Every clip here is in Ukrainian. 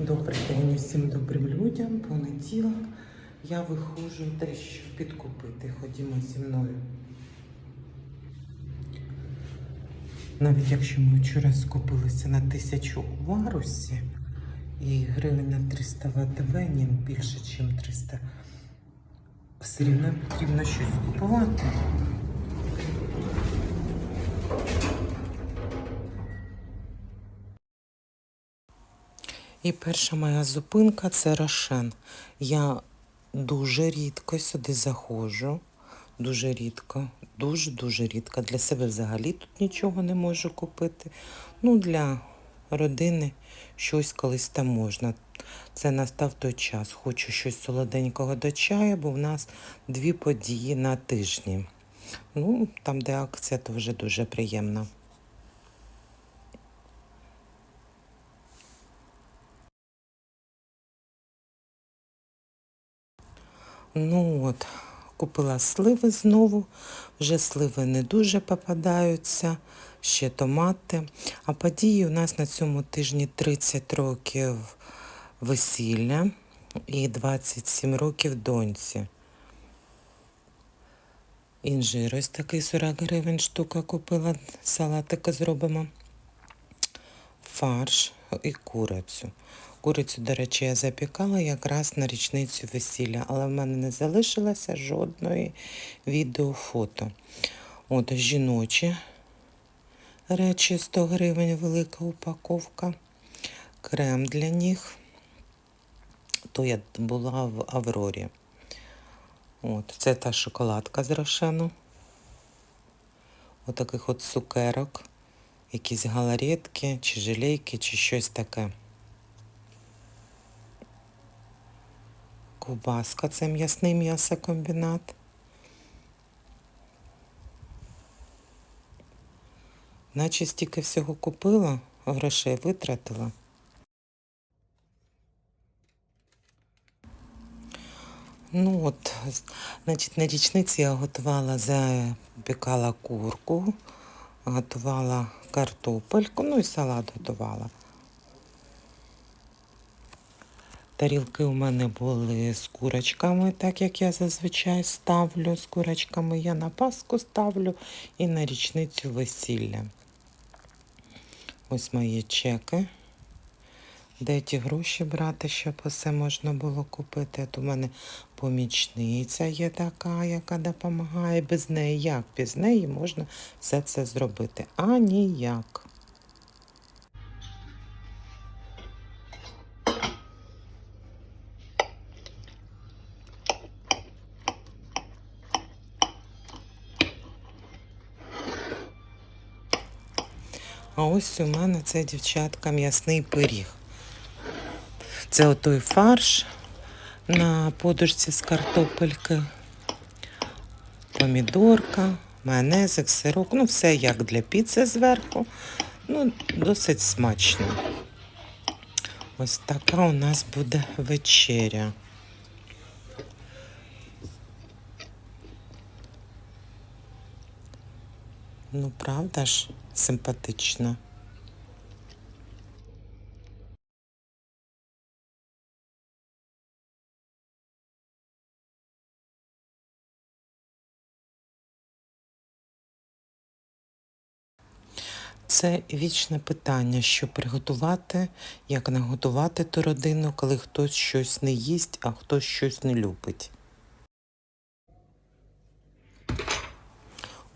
Добрий день усім добрим людям. Понеділок я виходжу дещо підкупити. Ходімо зі мною. Навіть якщо ми вчора скупилися на тисячу у варусі і гривень на 300 в АТБ, ні більше, ніж 300, все рівно потрібно щось купувати. І перша моя зупинка це Рошен. Я дуже рідко сюди заходжу. Дуже рідко, дуже-дуже рідко. Для себе взагалі тут нічого не можу купити. Ну, для родини щось колись там можна. Це настав той час. Хочу щось солоденького до чаю, бо в нас дві події на тижні. Ну, там, де акція, то вже дуже приємно. Ну от, купила сливи знову. Вже сливи не дуже попадаються, ще томати. А події у нас на цьому тижні 30 років весілля і 27 років доньці. Інжир ось такий 40 гривень штука купила, салатика зробимо. Фарш і курицю. Курицю, до речі, я запікала якраз на річницю весілля, але в мене не залишилося жодної відеофото. От жіночі речі 100 гривень, велика упаковка. Крем для них. То я була в Аврорі. От, це та шоколадка з рошену. Отаких от цукерок, якісь галаретки, чи желейки, чи щось таке. Ковбаска це м'ясний м'ясокомбінат. Наче стільки всього купила, грошей витратила. Ну от, значить, на річниці я готувала, запікала курку, готувала картопельку, ну і салат готувала. Тарілки у мене були з курочками, так як я зазвичай ставлю з курочками. Я на Пасху ставлю і на річницю весілля. Ось мої чеки. Де ті гроші брати, щоб усе можна було купити. От у мене помічниця є така, яка допомагає. Без неї як? Без неї можна все це зробити. А ніяк. А ось у мене це дівчатка м'ясний пиріг. Це отой фарш на подушці з картопельки, помідорка, майонезик, сирок. Ну, все як для піци зверху. Ну, досить смачно. Ось така у нас буде вечеря. Ну, правда ж, симпатично. Це вічне питання, що приготувати, як наготувати ту родину, коли хтось щось не їсть, а хтось щось не любить.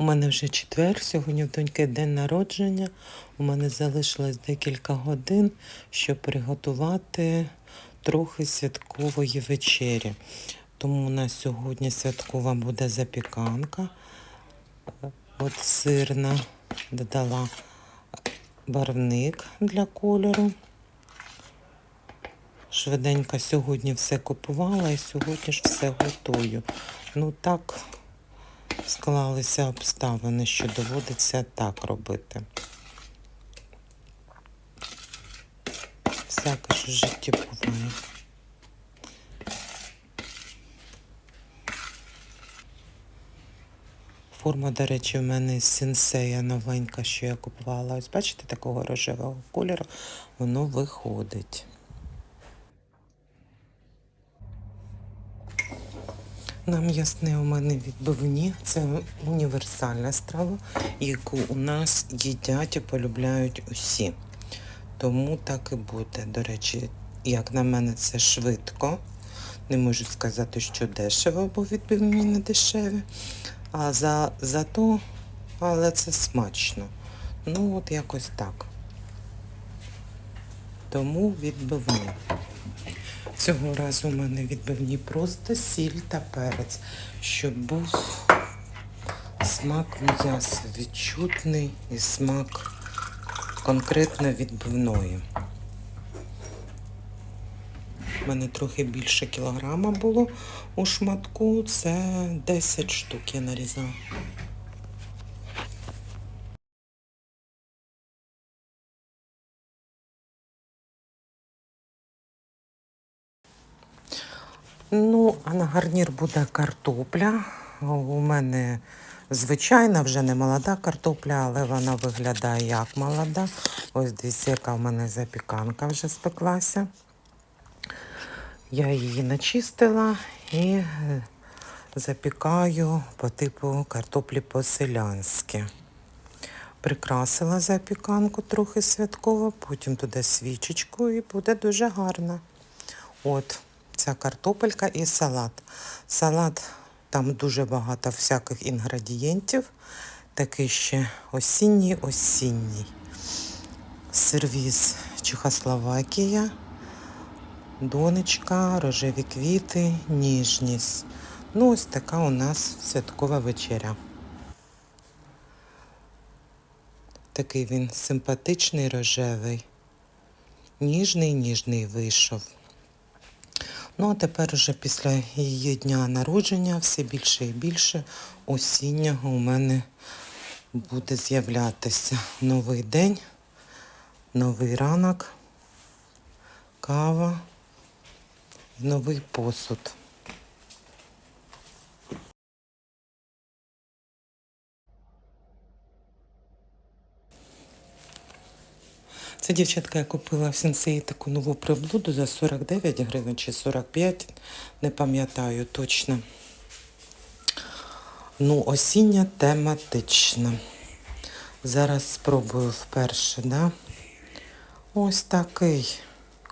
У мене вже четвер, сьогодні в доньки день народження. У мене залишилось декілька годин, щоб приготувати трохи святкової вечері. Тому у нас сьогодні святкова буде запіканка. От сирна додала барвник для кольору. Швиденько сьогодні все купувала і сьогодні ж все готую. Ну так склалися обставини, що доводиться так робити. Всяке ж в житті буває. Форма, до речі, у мене сенсея новенька, що я купувала. Ось бачите, такого рожевого кольору воно виходить. На м'ясне у мене відбивні. Це універсальна страва, яку у нас їдять і полюбляють усі. Тому так і буде. До речі, як на мене, це швидко. Не можу сказати, що дешево, бо відбивні не дешеві. А за, зато, але це смачно. Ну, от якось так. Тому відбивні. Цього разу у мене відбивні просто сіль та перець, щоб був смак м'яса відчутний і смак конкретно відбивної. У мене трохи більше кілограма було у шматку, це 10 штук я нарізала. Ну, а на гарнір буде картопля. У мене звичайна, вже не молода картопля, але вона виглядає як молода. Ось дивіться, яка в мене запіканка вже спеклася. Я її начистила і е, запікаю по типу картоплі по-селянськи. Прикрасила запіканку трохи святково, потім туди свічечку і буде дуже гарно. От, ця картопелька і салат. Салат там дуже багато всяких інгредієнтів. Такий ще осінній, осінній. Сервіс Чехословакія, донечка, рожеві квіти, ніжність. Ну, ось така у нас святкова вечеря. Такий він симпатичний рожевий. Ніжний, ніжний вийшов. Ну, а тепер уже після її дня народження все більше і більше осіннього у мене буде з'являтися новий день, новий ранок, кава, новий посуд. Це дівчатка я купила в сенсеї таку нову приблуду за 49 гривень чи 45, не пам'ятаю точно. Ну, осіння тематична. Зараз спробую вперше, да? Ось такий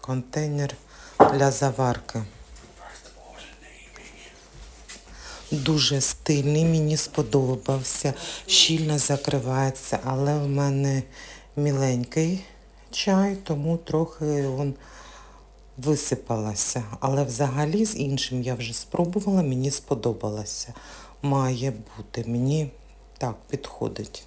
контейнер для заварки. Дуже стильний, мені сподобався. Щільно закривається, але в мене міленький чай, тому трохи він висипалася. Але взагалі з іншим я вже спробувала, мені сподобалося. Має бути, мені так підходить.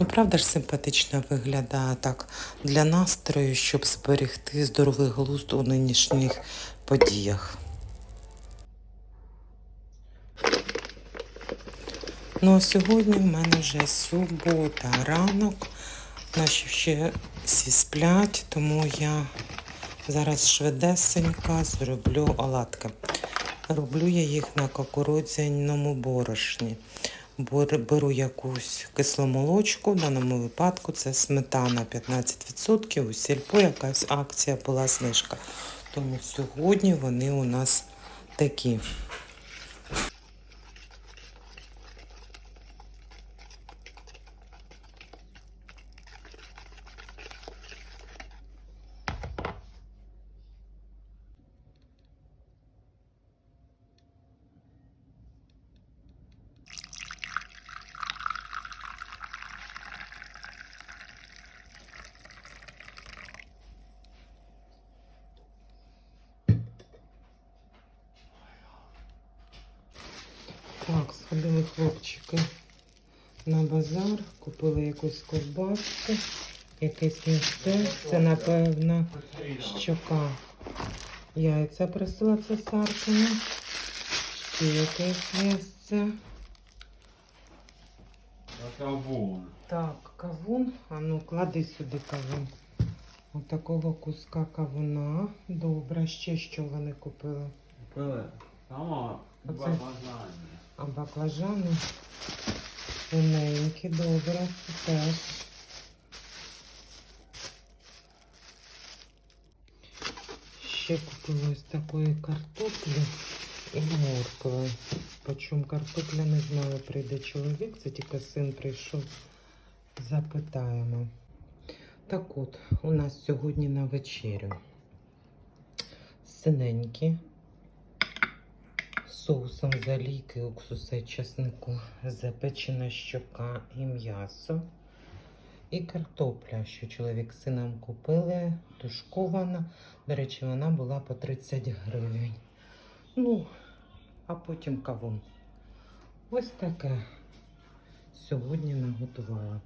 Ну, правда ж симпатично виглядає так для настрою, щоб зберегти здоровий глузд у нинішніх подіях. Ну а сьогодні в мене вже субота, ранок. Наші ще всі сплять, тому я зараз швидесенько зроблю оладки. Роблю я їх на кукурудзяному борошні. Бер- Беру якусь кисломолочку, в даному випадку це сметана 15%, у сільпо якась акція була знижка. Тому сьогодні вони у нас такі. Так, сходили хлопчики на базар, купили якусь ковбаску, якесь місце. Це, напевно, щока. Яйця просила цесаркина. Ще якесь місце. Кавун. Так, кавун. А ну, клади сюди кавун. Отакого куска кавуна. Добре, ще що вони купили. Купили. Само Оце. бажання. А баклажани тоненькі, добре, теж. Ще купила ось такої картоплі і моркви. Почому картопля, не знаю, прийде чоловік, це тільки син прийшов. Запитаємо. Так от, у нас сьогодні на вечерю синенькі соусом з олійки, уксуса чеснику, запечена щока і м'ясо. І картопля, що чоловік з сином купили, тушкована. До речі, вона була по 30 гривень. Ну, а потім кавун. Ось таке сьогодні наготувала.